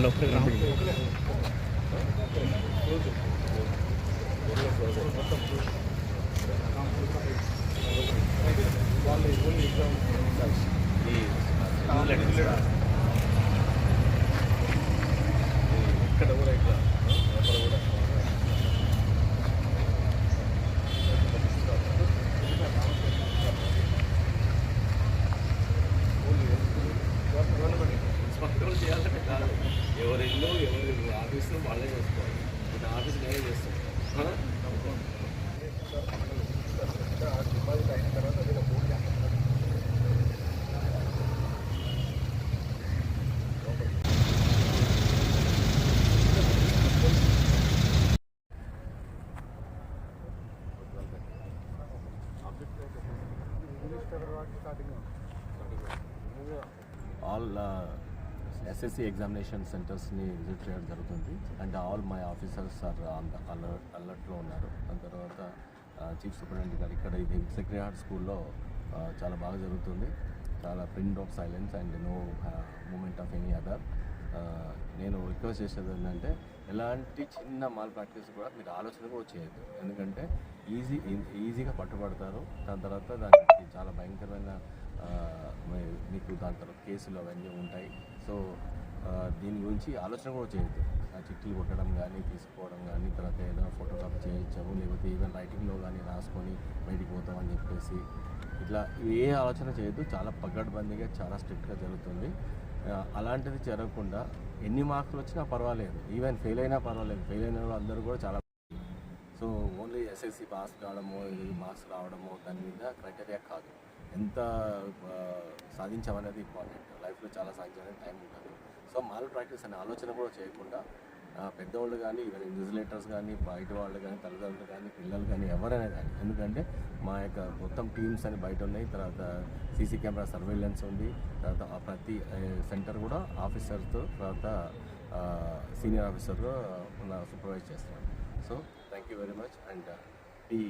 లోపలికి రా. ఇక్కడ కూడా ఇక్కడ ఇన్స్పెక్టర్ చేయాలంటే కాదు. ఎవరి ఇల్లు ఎవరి ఆఫీసు వాళ్ళే చేసుకోవాలి. నా ఆఫీస్ నేనే చేస్తాను. అవునా? ఆల్ ఎస్ఎస్సి ఎగ్జామినేషన్ సెంటర్స్ని విజిట్ చేయడం జరుగుతుంది. And all my officers are on alert అలర్ట్లో ఉన్నారు. దాని తర్వాత uh, చీఫ్ సూపరింటెండెంట్ గారు ఇక్కడ ఇది సెక్రటరీ స్కూల్లో uh, చాలా బాగా జరుగుతుంది. చాలా print of silence and no movement of any other నేను రిక్వెస్ట్ చేసేది ఏంటంటే ఎలాంటి చిన్న మాల్ ప్రాక్టీస్ కూడా మీరు ఆలోచన కూడా చేయొద్దు. ఎందుకంటే ఈజీ ఈజీగా పట్టుబడతారు. దాని తర్వాత దానికి చాలా భయంకరమైన మీకు దాని తర్వాత కేసులు అవన్నీ ఉంటాయి. సో దీని గురించి ఆలోచన కూడా చేయొద్దు. ఆ చిట్టులు కొట్టడం కానీ తీసుకోవడం కానీ తర్వాత ఏదైనా ఫోటోగ్రాఫ్ చేయించాము లేకపోతే ఈవెన్ రైటింగ్లో కానీ రాసుకొని బయటికి పోతామని చెప్పేసి ఇట్లా ఏ ఆలోచన చేయొద్దు. చాలా పగడ్బందీగా చాలా స్ట్రిక్ట్గా జరుగుతుంది. అలాంటిది జరగకుండా ఎన్ని మార్కులు వచ్చినా పర్వాలేదు. ఈవెన్ ఫెయిల్ అయినా పర్వాలేదు. ఫెయిల్ అయిన వాళ్ళు అందరూ కూడా చాలా సో ఓన్లీ ఎస్ఎస్సి పాస్ కావడము మార్క్స్ రావడము దాని మీద క్రైటీరియా కాదు. ఎంత సాధించామనేది ఇంపార్టెంట్ లైఫ్లో చాలా సాధించాలనే టైం ఉంటుంది. సో మాల్ ప్రాక్టీస్ అనే ఆలోచన కూడా చేయకుండా పెద్దవాళ్ళు కానీ ఈవెన్ ఇన్విజిలేటర్స్ కానీ బయట వాళ్ళు కానీ తల్లిదండ్రులు కానీ పిల్లలు కానీ ఎవరైనా కానీ. ఎందుకంటే మా యొక్క మొత్తం టీమ్స్ అని బయట ఉన్నాయి. తర్వాత సీసీ కెమెరా సర్వేలెన్స్ ఉంది. తర్వాత ఆ ప్రతి సెంటర్ కూడా ఆఫీసర్తో తర్వాత సీనియర్ ఆఫీసర్తో సూపర్వైజ్ చేస్తున్నాం. So thank you very much and be